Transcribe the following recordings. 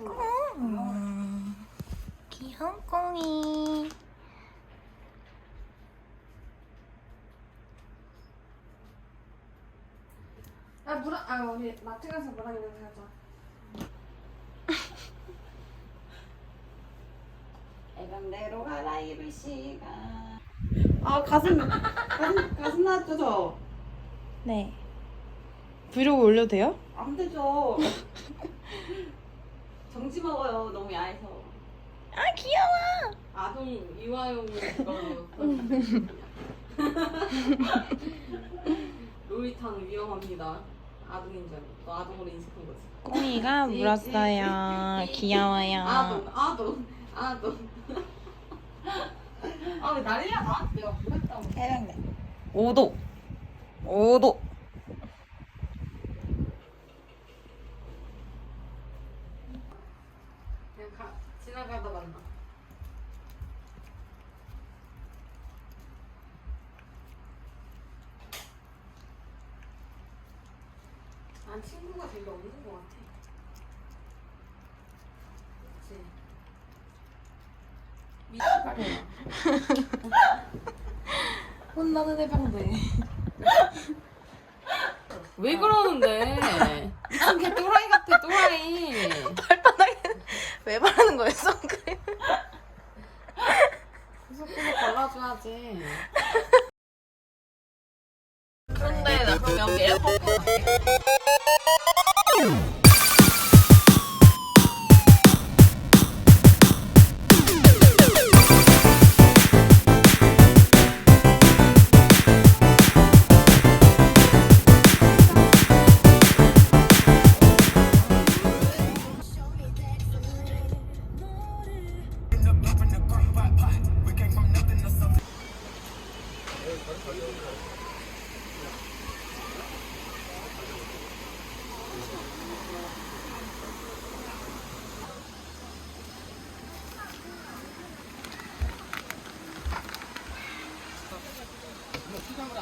음, 귀여운 꽁이. 아 물아 아 우리 마트 가서 물랑 이런 거 사자. 애방대로 가라 입을 시간 아 가슴 가슴 가슴 나왔죠 저? 네. 브이로그 올려도 돼요? 안 되죠 정지 먹어요 너무 야해서 아 귀여워. 아동 이화용 그거. 로리탕 위험합니다. 아동인 줄 알고 너 아동으로 인식한 거지. 꽁이가 물었어요. 귀여워요. 아동 아동 아동. 아왜 난리야 나? 내가 물었다고. 해병대. 5도. 5도. 그냥 가 지나가다 만나. 난 친구가 되게 없는 것 같아. 그치? 미치겠네. 혼나는 해병대. 왜 그러는데? 미친 개 또라이 같아 또라이. 발바닥에 왜 바르는 거예요, 선크림? 구석구석 발라줘야지. 그런데 나 그럼 여기 에어컨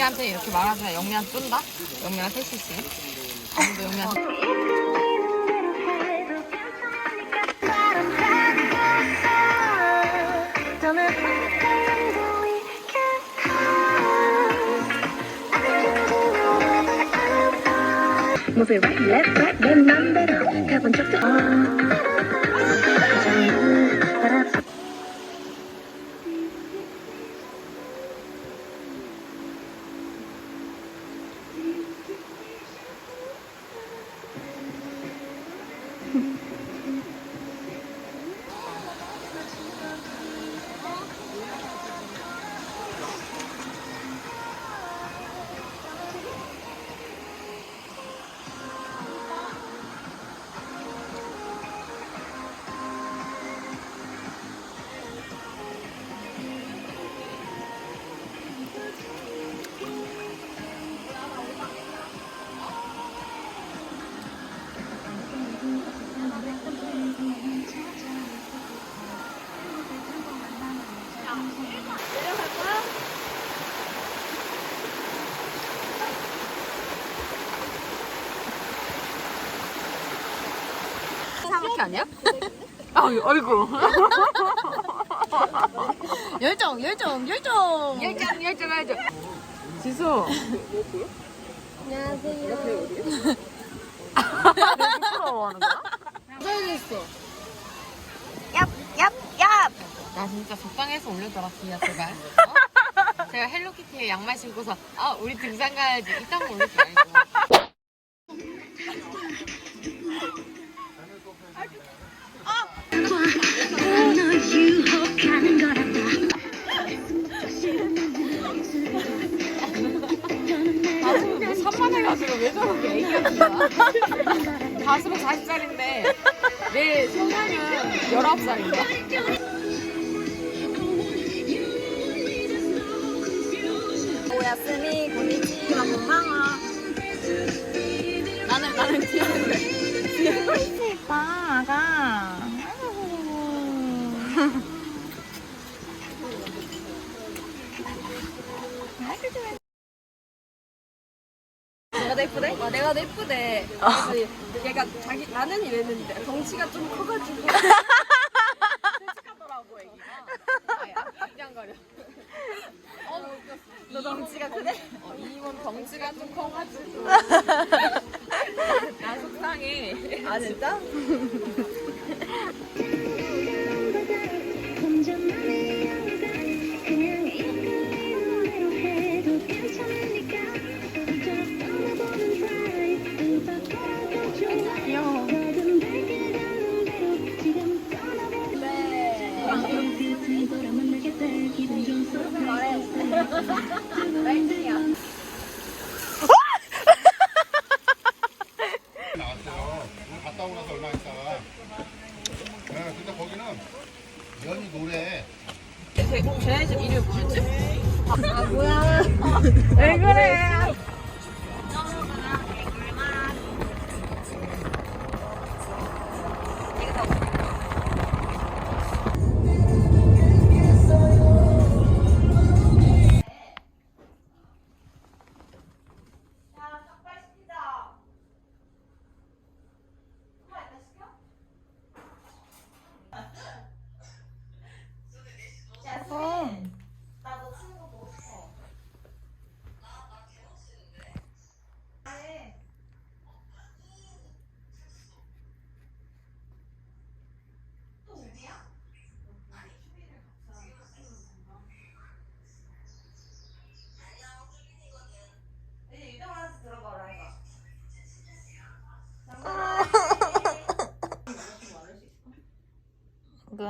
영미한테 이렇게 말하자. 영미한테 쫀다? 영미랑 셋이 씨. 아무도 영미한테. Move it right, left, right, 내 맘대로 가본 적도 없이 아니야? 아, 어이구. 열정, 열정, 열정. 열정, 열정, 열정. 지수. 부러워하는 거야? 잘했어. 얍, 얍, 얍. 나 진짜 적당해서 올려줘라, 지야, 제발. 어? 제가 헬로키티에 양말 신고서, 아, 우리 등산 가야지. 이딴 거 올리지 말고. 40살인데 내 생각은 19살인가? 야스미 고니치와 고마워 나는 나는 귀여운데 귀여운 가. 내가 더 예쁘대? 아, 내가 더 예쁘대. 그래서 얘가 자기 나는 이랬는데 덩치가 좀 커가지고 솔직하더라고 애기가. 앞장거려. 어, 너 덩치가 크대? 어, 이모 덩치가 좀 커가지고. 나 속상해. 아 진짜? Ha ha ha!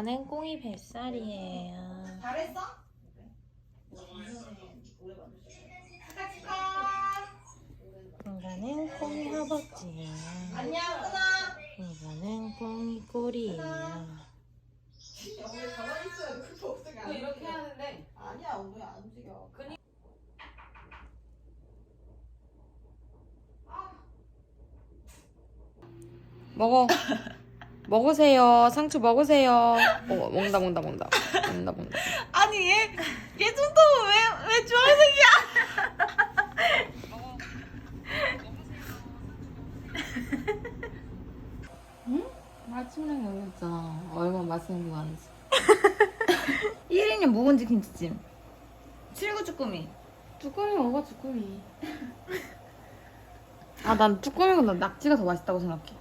이거는 꽁이 뱃살이에요. 잘했어? 이거는 꽁이 허벅지예요. 안녕 끊어. 이거는 꽁이 꼬리예요. 이렇게 하는데 아니야 엉덩이 안 움직여. 먹어. 먹으세요. 상추 먹으세요. 어, 먹는다, 먹는다, 먹는다. 먹는다, 먹는다. 아니 얘, 얘 손톱 왜, 왜 주황색이야? 마침내 여기있잖아. 얼마나 맛있는 게 많은지. 1인용 묵은지 김치찜. 칠구 쭈꾸미. 쭈꾸미 먹어, 쭈꾸미. 아, 난 쭈꾸미보다 낙지가 더 맛있다고 생각해.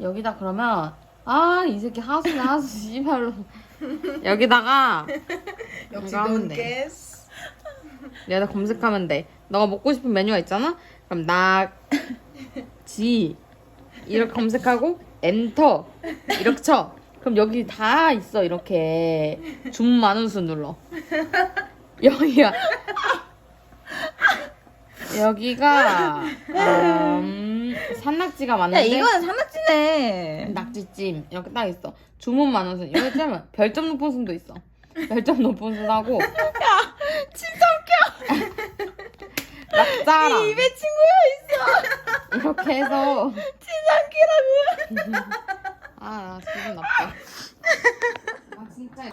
여기다 그러면, 아, 이 새끼 하수네, 하수, 씨발로. 여기다가, 역시 이거 하면 넌 돼. 게스. 여기다 검색하면 돼. 너가 먹고 싶은 메뉴가 있잖아? 그럼 낙, 지, 이렇게 검색하고, 엔터, 이렇게 쳐. 그럼 여기 다 있어, 이렇게. 줌 많은 수 눌러. 여기가. 여기가, 음, 산낙지가 야 많은데. 이거는 산낙지네. 낙지찜 이렇게 딱 있어. 주문 많은 순 이거 있자면 별점 높은 순도 있어. 별점 높은 순하고 야 진짜. 낙자랑 입에 친구가 있어. 이렇게 해서 진짜 웃기라고. 아나 기분 나빠. 아 진짜.